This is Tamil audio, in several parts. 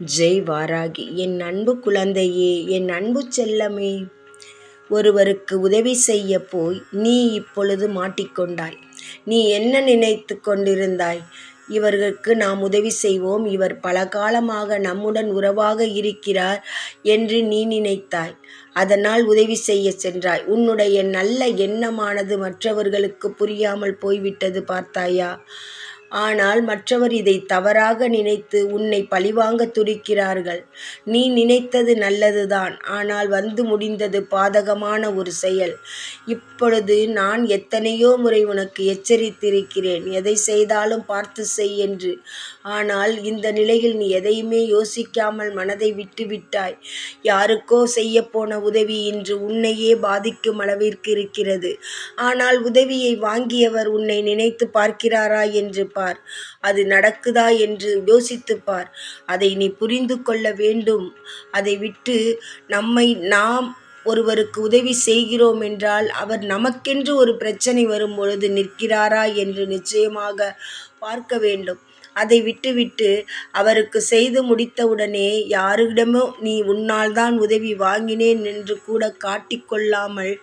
ஜெய் வாராகி என் அன்பு குழந்தையே என் அன்பு செல்லமே ஒருவருக்கு உதவி செய்ய போய் நீ இப்பொழுது மாட்டிக்கொண்டாய். நீ என்ன நினைத்து கொண்டிருந்தாய்? இவர்களுக்கு நாம் உதவி செய்வோம். இவர் பல காலமாக நம்முடன் உறவாக இருக்கிறார் என்று நீ நினைத்தாய். அதனால் உதவி செய்ய சென்றாய். உன்னுடைய நல்ல எண்ணமானது மற்றவர்களுக்கு புரியாமல் போய்விட்டது பார்த்தாயா? ஆனால் மற்றவர் இதை தவறாக நினைத்து உன்னை பழிவாங்க துடிக்கிறார்கள். நீ நினைத்தது நல்லதுதான். ஆனால் வந்து முடிந்தது பாதகமான ஒரு செயல். இப்பொழுது நான் எத்தனையோ முறை உனக்கு எச்சரித்திருக்கிறேன். எதை செய்தாலும் பார்த்து செய் என்று. ஆனால் இந்த நிலையில் நீ எதையுமே யோசிக்காமல் மனதை விட்டுவிட்டாய் யாருக்கோ செய்யப்போன உதவி இன்று உன்னையே பாதிக்கும் அளவிற்கு இருக்கிறது. ஆனால் உதவியை வாங்கியவர் உன்னை நினைத்து பார்க்கிறாரா என்று பார் அது நடக்குதா என்று யோசித்துப் பார் அதை நீ புரிந்து கொள்ள வேண்டும். அதை விட்டு நம்மை நாம் ஒருவருக்கு உதவி செய்கிறோம் என்றால் அவர் நமக்கென்று ஒரு பிரச்சனை வரும் பொழுது நிற்கிறாரா என்று நிச்சயமாக பார்க்க வேண்டும். அதை விட்டுவிட்டு அவருக்கு செய்து முடித்தவுடனே யாரிடமோ நீ உன்னால் தான் உதவி வாங்கினேன் என்று கூட காட்டிக்கொள்ளாமல்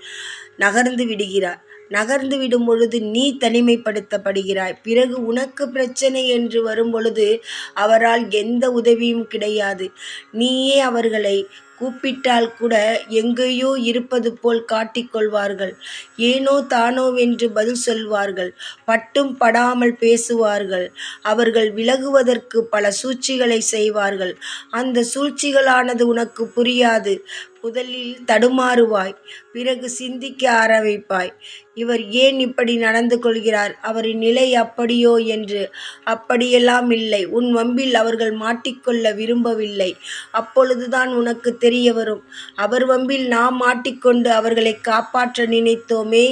நகர்ந்து விடுகிறார். நகர்ந்து விடும் பொழுது நீ தனிமைப்படுத்தப்படுகிறாய். பிறகு உனக்கு பிரச்சனை என்று வரும் பொழுது அவரால் எந்த உதவியும் கிடையாது. நீயே அவர்களை கூப்பிட்டால் கூட எங்கேயோ இருப்பது போல் காட்டிக்கொள்வார்கள் ஏனோ தானோவென்று பதில் சொல்வார்கள். பட்டும் படாமல் பேசுவார்கள். அவர்கள் விலகுவதற்கு பல சூழ்ச்சிகளை செய்வார்கள். அந்த சூழ்ச்சிகளானது உனக்கு புரியாது. முதலில் தடுமாறுவாய் பிறகு சிந்திக்க ஆரம்பிப்பாய். இவர் ஏன் இப்படி நடந்து கொள்கிறார்? அவரின் நிலை அப்படியோ என்று. அப்படியெல்லாம் இல்லை. உன் வம்பில் அவர்கள் மாட்டிக்கொள்ள விரும்பவில்லை. அப்பொழுதுதான் உனக்கு தெரிய வரும். அவர் வம்பில் நாம் மாட்டிக்கொண்டு அவர்களை காப்பாற்ற நினைத்தோமே?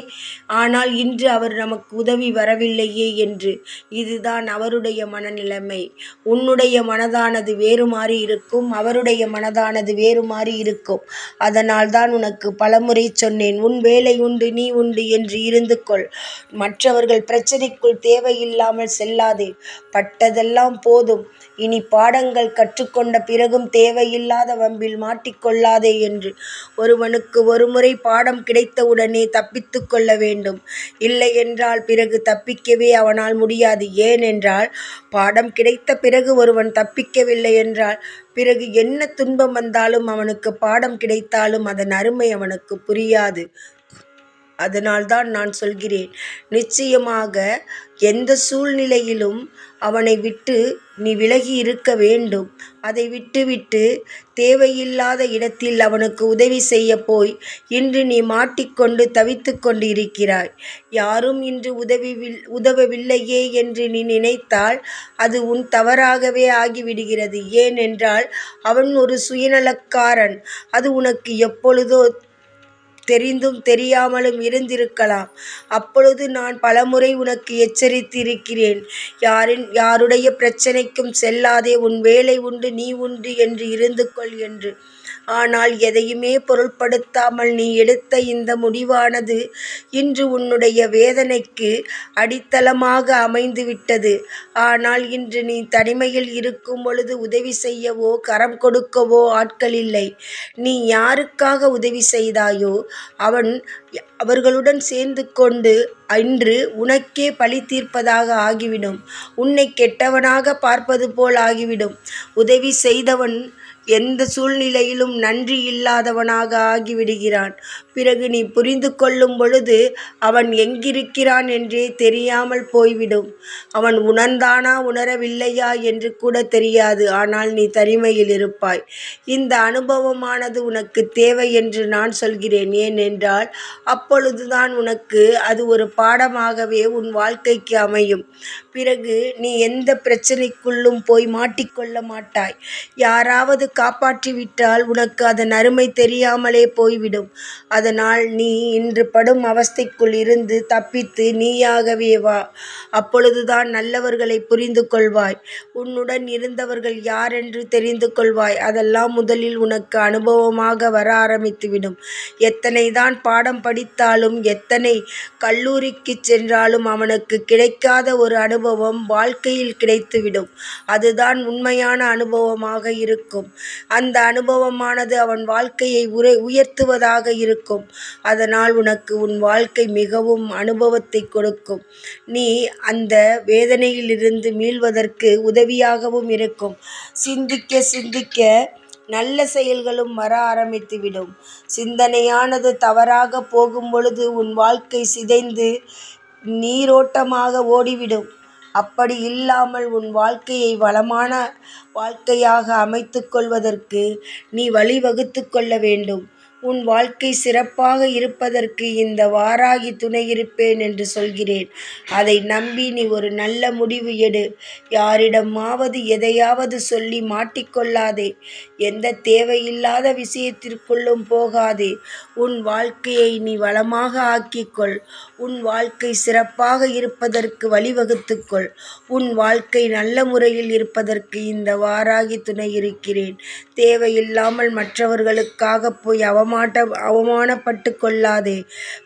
ஆனால் இன்று அவர் நமக்கு உதவி வரவில்லையே என்று. இதுதான் அவருடைய மனநிலைமை. உன்னுடைய மனதானது வேறு மாறி இருக்கும். அவருடைய மனதானது வேறு மாறி இருக்கும். அதனால் தான் உனக்கு பலமுறை சொன்னேன் உன் வேலை உண்டு நீ உண்டு என்று இருந்து கொள். மற்றவர்கள் பிரச்சனைக்குள் தேவையில்லாமல் செல்லாதே. பட்டதெல்லாம் போதும். இனி பாடங்கள் கற்றுக்கொண்ட பிறகும் தேவையில்லாத வம்பில் மாட்டிக்கொள்ளாதே என்று. ஒருவனுக்கு ஒருமுறை பாடம் கிடைத்தவுடனே தப்பித்து கொள்ள வேண்டும். இல்லை என்றால் பிறகு தப்பிக்கவே அவனால் முடியாது. ஏனென்றால் பாடம் கிடைத்த பிறகு ஒருவன் தப்பிக்கவில்லை என்றால் பிறகு என்ன துன்பம் வந்தாலும் அவனுக்கு பாடம் கிடைத்தாலும் அதன் அருமை அவனுக்கு புரியாது. அதனால்தான் நான் சொல்கிறேன் நிச்சயமாக எந்த சூழ்நிலையிலும் அவனை விட்டு நீ விலகி இருக்க வேண்டும். அதை விட்டுவிட்டு தேவையில்லாத இடத்தில் அவனுக்கு உதவி செய்ய போய் இன்று நீ மாட்டிக்கொண்டு தவித்து கொண்டு இருக்கிறாய் யாரும் இன்று உதவி உதவவில்லையே என்று நீ நினைத்தால் அது உன் தவறாகவே ஆகிவிடுகிறது. ஏனென்றால் அவன் ஒரு சுயநலக்காரன். அது உனக்கு எப்பொழுதோ தெரிந்தும் தெரியாமலும் இருந்திருக்கலாம். அப்பொழுது நான் பலமுறை உனக்கு எச்சரித்திருக்கிறேன். யாரின் யாருடைய பிரச்சனைக்கும் செல்லாதே உன் வேலை உண்டு நீ உண்டு என்று இருந்து கொள் என்று. ஆனால் எதையுமே பொருட்படுத்தாமல் நீ எடுத்த இந்த முடிவானது இன்று உன்னுடைய வேதனைக்கு அடித்தளமாக அமைந்துவிட்டது. ஆனால் இன்று நீ தனிமையில் இருக்கும் பொழுது உதவி செய்யவோ கரம் கொடுக்கவோ ஆட்கள் இல்லை. நீ யாருக்காக உதவி செய்தாயோ அவன் அவர்களுடன் சேர்ந்து கொண்டு அன்று உனக்கே பழி தீர்ப்பதாக ஆகிவிடும். உன்னை கெட்டவனாக பார்ப்பது போல் ஆகிவிடும். உதவி செய்தவன் எந்த சூழ்நிலையிலும் நன்றி இல்லாதவனாக ஆகிவிடுகிறான். பிறகு நீ புரிந்து கொள்ளும் பொழுது அவன் எங்கிருக்கிறான் என்றே தெரியாமல் போய்விடும். அவன் உணர்ந்தானா உணரவில்லையா என்று கூட தெரியாது. ஆனால் நீ தனிமையில் இருப்பாய். இந்த அனுபவமானது உனக்கு தேவை என்று நான் சொல்கிறேன். ஏனென்றால் அப்பொழுதுதான் உனக்கு அது ஒரு பாடமாகவே உன் வாழ்க்கைக்கு அமையும். பிறகு நீ எந்த பிரச்சனைக்குள்ளும் போய் மாட்டிக்கொள்ள மாட்டாய். யாராவது காப்பாற்றிவிட்டால் உனக்கு அதன் அருமை தெரியாமலே போய்விடும். அதனால் நீ இன்று படும் அவஸ்தைக்குள் இருந்து தப்பித்து நீயாகவே வா. அப்பொழுதுதான் நல்லவர்களை புரிந்து கொள்வாய். உன்னுடன் இருந்தவர்கள் யாரென்று தெரிந்து கொள்வாய். அதெல்லாம் முதலில் உனக்கு அனுபவமாக வர ஆரம்பித்துவிடும். எத்தனை தான் பாடம் படித்தாலும் எத்தனை கல்லூரிக்கு சென்றாலும் அவனுக்கு கிடைக்காத ஒரு அனுபவம் அனுபவம் வாழ்க்கையில் கிடைத்துவிடும். அதுதான் உண்மையான அனுபவமாக இருக்கும். அந்த அனுபவமானது அவன் வாழ்க்கையை உரை உயர்த்துவதாக இருக்கும். அதனால் உனக்கு உன் வாழ்க்கை மிகவும் அனுபவத்தை கொடுக்கும். நீ அந்த வேதனையிலிருந்து மீள்வதற்கு உதவியாகவும் இருக்கும். சிந்திக்க சிந்திக்க நல்ல செயல்களும் வர ஆரம்பித்துவிடும். சிந்தனையானது தவறாக போகும் பொழுது உன் வாழ்க்கை சிதைந்து நீரோட்டமாக ஓடிவிடும். அப்படி இல்லாமல் உன் வாழ்க்கையை வளமான வாழ்க்கையாக அமைத்துக்கொள்வதற்கு நீ வழிவகுத்து கொள்ள வேண்டும். உன் வாழ்க்கை சிறப்பாக இருப்பதற்கு இந்த வாராகி துணை இருப்பேன் என்று சொல்கிறேன். அதை நம்பி நீ ஒரு நல்ல முடிவு எடு. யாரிடமாவது எதையாவது சொல்லி மாட்டிக்கொள்ளாதே எந்த தேவையில்லாத விஷயத்திற்குள்ளும் போகாதே. உன் வாழ்க்கையை நீ வளமாக ஆக்கிக்கொள் உன் வாழ்க்கை சிறப்பாக இருப்பதற்கு வழிவகுத்துக்கொள் உன் வாழ்க்கை நல்ல முறையில் இருப்பதற்கு இந்த வாராகி துணை இருக்கிறேன். தேவையில்லாமல் மற்றவர்களுக்காக போய் அவமாட்ட அவமானப்பட்டு கொள்ளாதே.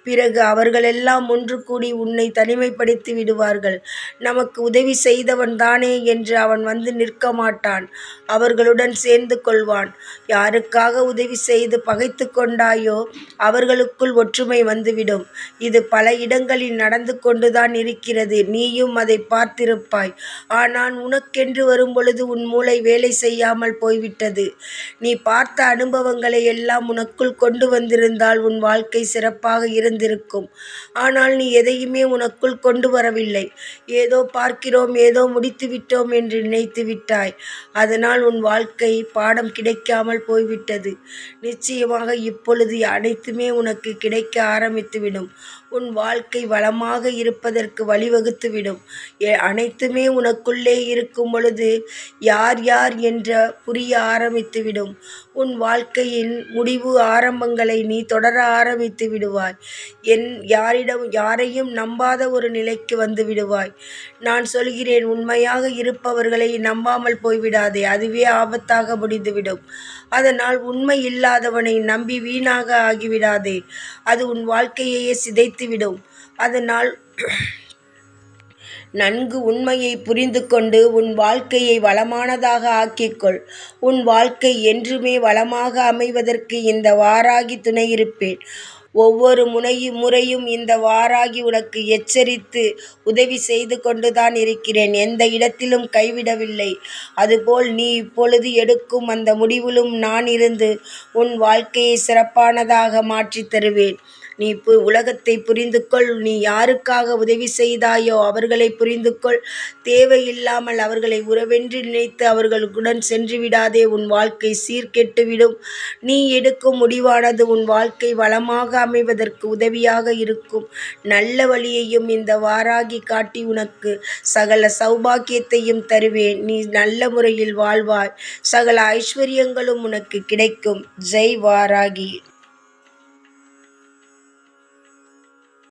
பிறகு அவர்களெல்லாம் ஒன்று கூடி உன்னை தனிமைப்படுத்தி விடுவார்கள். நமக்கு உதவி செய்தவன் தானே என்று அவன் வந்து நிற்க மாட்டான். அவர்களுடன் சேர்ந்து கொள்வான். யாருக்காக உதவி செய்து பகைத்து கொண்டாயோ அவர்களுக்குள் ஒற்றுமை வந்துவிடும். இது பல இடங்களில் நடந்து கொண்டுதான் இருக்கிறது. நீயும் அதை பார்த்திருப்பாய். ஆனால் உனக்கென்று வரும்பொழுது உன் மூளை வேலை செய்யாமல் போய்விட்டது. நீ பார்த்த அனுபவங்களை எல்லாம் உனக்குள் கொண்டு வந்திருந்தால் உன் வாழ்க்கை சிறப்பாக இருந்திருக்கும். ஆனால் நீ எதையுமே உனக்குள் கொண்டு வரவில்லை. ஏதோ பார்க்கிறோம் ஏதோ முடித்து விட்டோம் என்று நினைத்து விட்டாய். அதனால் உன் வாழ்க்கை பாடம் கிடைக்காமல் போய்விட்டது. நிச்சயமாக இப்பொழுது அனைத்துமே உனக்கு கிடைக்க ஆரம்பித்துவிடும். உன் வாழ்க்கை வளமாக இருப்பதற்கு வழிவகுத்துவிடும். அனைத்துமே உனக்குள்ளே இருக்கும் பொழுது யார் யார் என்ற புரிய ஆரம்பித்துவிடும். உன் வாழ்க்கையின் முடிவு ஆரம்பங்களை நீ தொடர ஆரம்பித்து விடுவாய். என் யாரிடம் யாரையும் நம்பாத ஒரு நிலைக்கு வந்து விடுவாய். நான் சொல்கிறேன் உண்மையாக இருப்பவர்களை நம்பாமல் போய்விடாதே அதுவே ஆபத்தாக முடிந்துவிடும். அதனால் உண்மை இல்லாதவனை நம்பி வீணாக ஆகிவிடாதே அது உன் வாழ்க்கையையே சிதைத்துவிடும். அதனால் நன்கு உண்மையை புரிந்து கொண்டு உன் வாழ்க்கையை வளமானதாக ஆக்கிக்கொள். உன் வாழ்க்கை என்றுமே வளமாக அமைவதற்கு இந்த வாராகி துணையிருப்பேன். ஒவ்வொரு முனையும் முறையும் இந்த வாராகி உனக்கு எச்சரித்து உதவி செய்து கொண்டுதான் இருக்கிறேன். எந்த இடத்திலும் கைவிடவில்லை. அதுபோல் நீ இப்பொழுது எடுக்கும் அந்த முடிவிலும் நான் இருந்து உன் வாழ்க்கையை சிறப்பானதாக மாற்றித் தருவேன். நீ பு உலகத்தை புரிந்து கொள் நீ யாருக்காக உதவி செய்தாயோ அவர்களை புரிந்து கொள் தேவையில்லாமல் அவர்களை உறவென்று நினைத்து அவர்களுடன் சென்று விடாதே. உன் வாழ்க்கை சீர்கெட்டுவிடும் நீ எடுக்கும் முடிவானது உன் வாழ்க்கை வளமாக அமைவதற்கு உதவியாக இருக்கும். நல்ல வழியையும் இந்த வாராகி காட்டி உனக்கு சகல சௌபாக்கியத்தையும் தருவேன். நீ நல்ல முறையில் வாழ்வாய். சகல ஐஸ்வர்யங்களும் உனக்கு கிடைக்கும். ஜெய் வாராகி.